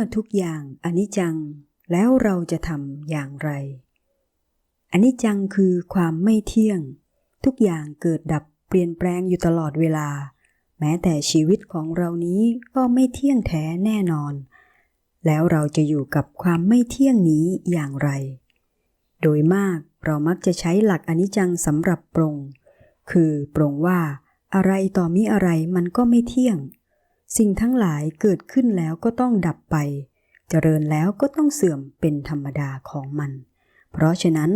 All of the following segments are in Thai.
่อทุกอย่างอนิจจัง แล้วเราจะทำอย่างไร อนิจจังคือความไม่เที่ยง ทุกอย่างเกิดดับเปลี่ยนแปลงอยู่ตลอดเวลา แม้แต่ชีวิตของเรานี้ก็ไม่เที่ยงแท้แน่นอน แล้วเราจะอยู่กับความไม่เที่ยงนี้อย่างไร โดยมากเรามักจะใช้หลักอนิจจังสำหรับปรง คือปรงว่าอะไรต่อมิอะไรมันก็ไม่เที่ยง สิ่งทั้งหลายเกิดขึ้นแล้วก็ต้องดับไป เจริญแล้วก็ต้องเสื่อมเป็นธรรมดาของมัน เพราะฉะนั้น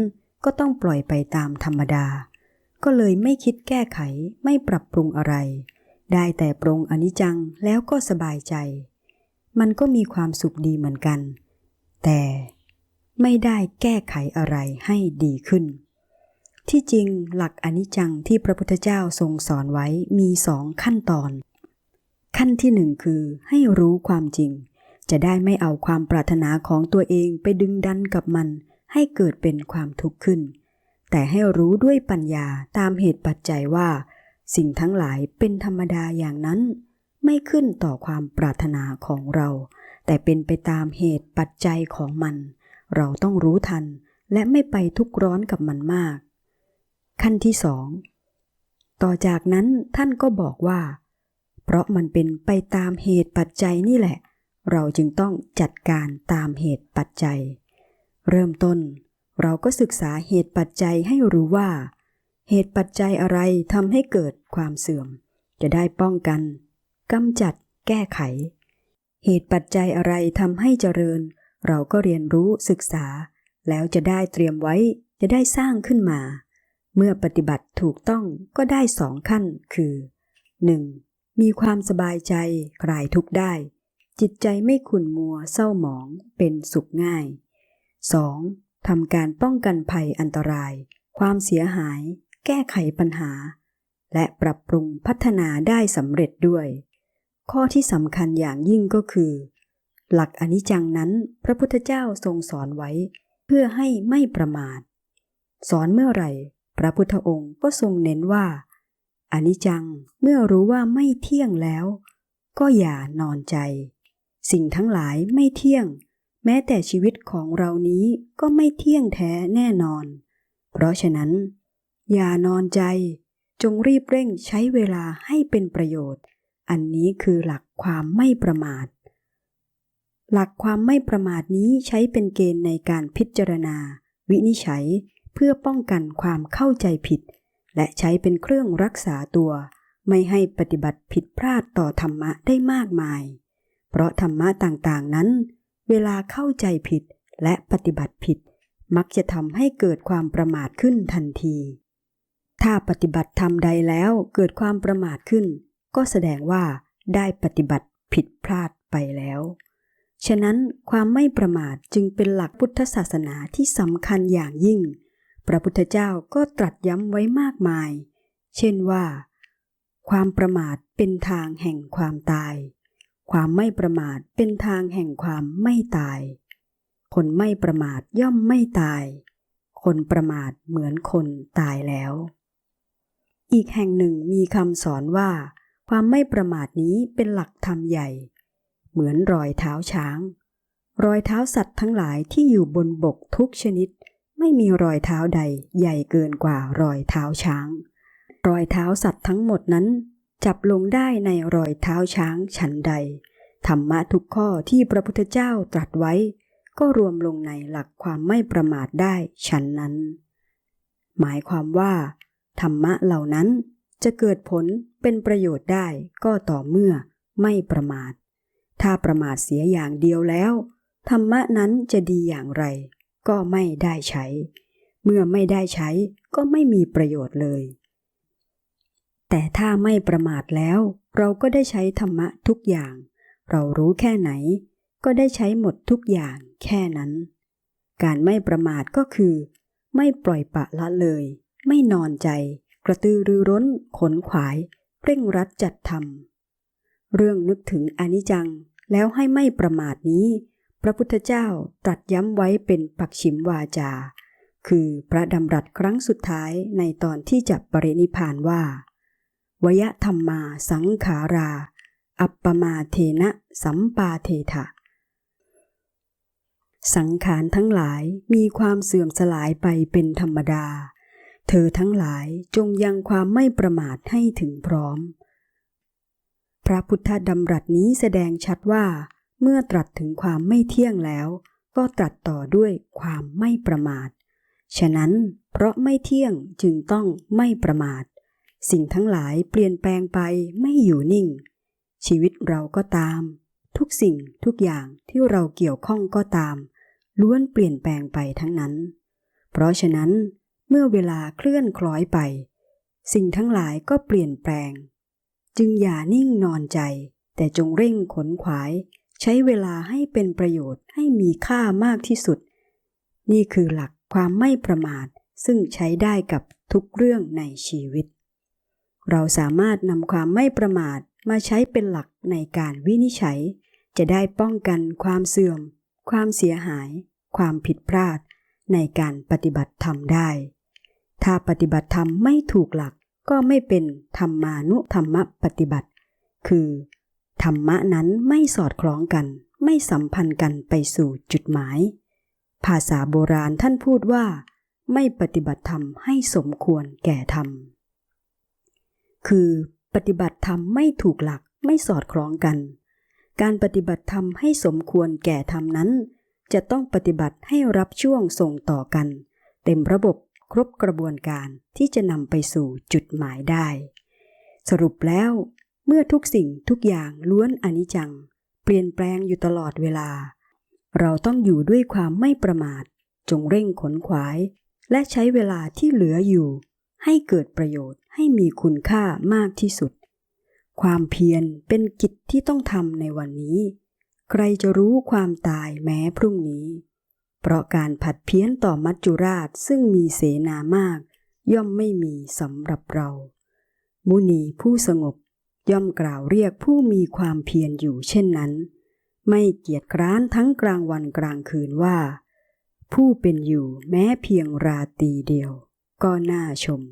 ก็ต้องปล่อยไปตามธรรมดา ก็เลยไม่คิดแก้ไขไม่ปรับปรุงอะไร ได้แต่ปรงอนิจจังแล้วก็สบายใจ มันก็มีความสุขดีเหมือนกัน แต่ไม่ได้แก้ไขอะไรให้ดีขึ้น ที่จริงหลักอนิจจังที่พระพุทธเจ้าทรงสอนไว้มีสองขั้นตอน ขั้นที่หนึ่งคือให้รู้ความจริง จะได้ไม่เอาความปรารถนาของตัวเองไปดึงดันกับมัน ให้เกิดเป็นความทุกข์ขึ้น แต่ให้รู้ด้วยปัญญาตามเหตุปัจจัยว่า สิ่งทั้งหลายเป็นธรรมดาอย่างนั้น ไม่ขึ้นต่อความปรารถนาของเรา แต่เป็นไปตามเหตุปัจจัยของมัน เราต้องรู้ทันและไม่ไปทุกข์ร้อนกับมันมาก ขั้นที่สองต่อจากนั้นท่านก็บอกว่า เพราะมันเป็นไปตามเหตุปัจจัยนี่แหละ เราจึงต้องจัดการตามเหตุปัจจัย เริ่มต้น เราก็ศึกษาเหตุปัจจัยให้รู้ว่า เหตุปัจจัยอะไรทำให้เกิดความเสื่อม จะได้ป้องกันกำจัด แก้ไข เหตุปัจจัยอะไรทำให้เจริญ เราก็เรียนรู้ศึกษา แล้วจะได้เตรียมไว้จะได้สร้างขึ้นมา เมื่อปฏิบัติถูกต้องก็ได้สองขั้นคือ 1. มีความสบายใจคลายทุกข์ได้ จิตใจไม่ขุ่นมัวเศร้าหมองเป็นสุขง่าย 2. ทำการป้องกันภัยอันตราย ความเสียหาย แก้ไขปัญหา และปรับปรุงพัฒนาได้สำเร็จด้วย ข้อที่สำคัญอย่างยิ่งก็คือ หลักอนิจจังนั้นพระพุทธเจ้าทรงสอนไว้ เพื่อให้ไม่ประมาท สอนเมื่อไหร่ พระพุทธองค์ก็ทรงเน้นว่า อนิจจังเมื่อรู้ว่าไม่เที่ยงแล้ว ก็อย่านอนใจ สิ่งทั้งหลายไม่เที่ยง แม้แต่ชีวิตของเรานี้ก็ไม่เที่ยงแท้แน่นอน เพราะฉะนั้น อย่านอนใจ จงรีบเร่งใช้เวลาให้เป็นประโยชน์ อันนี้คือหลักความไม่ประมาท หลักความไม่ประมาทนี้ใช้เป็นเกณฑ์ในการพิจารณา วินิจฉัยเพื่อป้องกันความเข้าใจผิด และใช้เป็นเครื่องรักษาตัว ไม่ให้ปฏิบัติผิดพลาดต่อธรรมะได้มากมาย เพราะธรรมะต่างๆนั้น เวลาเข้าใจผิดและปฏิบัติผิด มักจะทำให้เกิดความประมาทขึ้นทันที ถ้าปฏิบัติธรรมใดแล้วเกิดความประมาทขึ้น ก็แสดงว่าได้ปฏิบัติผิดพลาดไปแล้ว ฉะนั้นความไม่ประมาทจึงเป็นหลักพุทธศาสนาที่สำคัญอย่างยิ่ง พระพุทธเจ้าก็ตรัสย้ำไว้มากมาย เช่นว่า ความประมาทเป็นทางแห่งความตาย ความไม่ประมาทเป็นทางแห่งความไม่ตาย คนไม่ประมาทย่อมไม่ตาย คนประมาทเหมือนคนตายแล้ว อีกแห่งหนึ่งมีคำสอนว่า ความไม่ประมาทนี้เป็นหลักธรรมใหญ่ เหมือนรอยเท้าช้าง รอยเท้าสัตว์ทั้งหลายที่อยู่บนบกทุกชนิด ไม่มีรอยเท้าใดใหญ่เกินกว่ารอยเท้าช้าง รอยเท้าสัตว์ทั้งหมดนั้น จับลงได้ในรอยเท้าช้างฉันใด ธรรมะทุกข้อที่พระพุทธเจ้าตรัสไว้ ก็รวมลงในหลักความไม่ประมาทได้ฉันนั้น หมายความว่า ธรรมะเหล่านั้นจะเกิดผลเป็นประโยชน์ได้ก็ต่อเมื่อไม่ประมาท ถ้าประมาทเสียอย่างเดียวแล้ว ธรรมะนั้นจะดีอย่างไร ก็ไม่ได้ใช้ เมื่อไม่ได้ใช้ก็ไม่มีประโยชน์เลย แต่ถ้าไม่ประมาทแล้ว เราก็ได้ใช้ธรรมะทุกอย่าง เรารู้แค่ไหน ก็ได้ใช้หมดทุกอย่างแค่นั้น การไม่ประมาทก็คือ ไม่ปล่อยปะละเลย ไม่นอนใจ กระตือรือร้น ขนขวาย เร่งรัดจัดทำเรื่องนึกถึงอนิจจังแล้วให้ไม่ประมาทนี้ พระพุทธเจ้าตรัสย้ำไว้เป็นปักฉิมวาจา คือพระดำรัสครั้งสุดท้ายในตอนที่จะปรินิพานว่าวยธรรมมาสังขารา อัปปมาเทนะสัมปาเทถะ สังขารทั้งหลายมีความเสื่อมสลายไปเป็นธรรมดา เธอทั้งหลายจงยังความไม่ประมาทให้ถึงพร้อม พระพุทธดำรัสนี้แสดงชัดว่า เมื่อตรัสถึงความไม่เที่ยงแล้ว ก็ตรัสต่อด้วยความไม่ประมาท ฉะนั้นเพราะไม่เที่ยงจึงต้องไม่ประมาท สิ่งทั้งหลายเปลี่ยนแปลงไปไม่อยู่นิ่ง ชีวิตเราก็ตาม ทุกสิ่งทุกอย่างที่เราเกี่ยวข้องก็ตาม ล้วนเปลี่ยนแปลงไปทั้งนั้น เพราะฉะนั้น เมื่อเวลาเคลื่อนคล้อยไป สิ่งทั้งหลายก็เปลี่ยนแปลง จึงอย่านิ่งนอนใจ แต่จงเร่งขนขวาย ใช้เวลาให้เป็นประโยชน์ให้มีค่ามากที่สุด นี่คือหลักความไม่ประมาทซึ่งใช้ได้กับทุกเรื่องในชีวิต เราสามารถนำความไม่ประมาทมาใช้เป็นหลักในการวินิจฉัย จะได้ป้องกันความเสื่อม ความเสียหาย ความผิดพลาด ในการปฏิบัติธรรมได้ ถ้าปฏิบัติธรรมไม่ถูกหลักก็ไม่เป็นธรรมานุธรรมปฏิบัติ คือ ธรรมะนั้นไม่สอดคล้องกัน ไม่สัมพันธ์กันไปสู่จุดหมาย ภาษาโบราณท่านพูดว่า ไม่ปฏิบัติธรรมให้สมควรแก่ธรรม คือปฏิบัติธรรมไม่ถูกหลักไม่สอดคล้องกัน การปฏิบัติธรรมให้สมควรแก่ธรรมนั้น จะต้องปฏิบัติให้รับช่วงส่งต่อกัน เต็มระบบครบกระบวนการที่จะนำไปสู่จุดหมายได้ สรุปแล้ว เมื่อทุกสิ่งทุกอย่างล้วนอนิจจัง เปลี่ยนแปลงอยู่ตลอดเวลา เราต้องอยู่ด้วยความไม่ประมาท จงเร่งขนขวาย และใช้เวลาที่เหลืออยู่ ให้เกิดประโยชน์ให้มีคุณค่ามากที่สุด ความเพียรเป็นกิจที่ต้องทำในวันนี้ ใครจะรู้ความตายแม้พรุ่งนี้ เพราะการผัดเพี้ยนต่อมัจจุราชซึ่งมีเสนามาก ย่อมไม่มีสำหรับเรา มุนีผู้สงบ ย่อมกล่าวเรียกผู้มีความเพียรอยู่เช่นนั้น ไม่เกียจคร้านทั้งกลางวันกลางคืนว่า ผู้เป็นอยู่แม้เพียงราตีเดียวก็น่าชม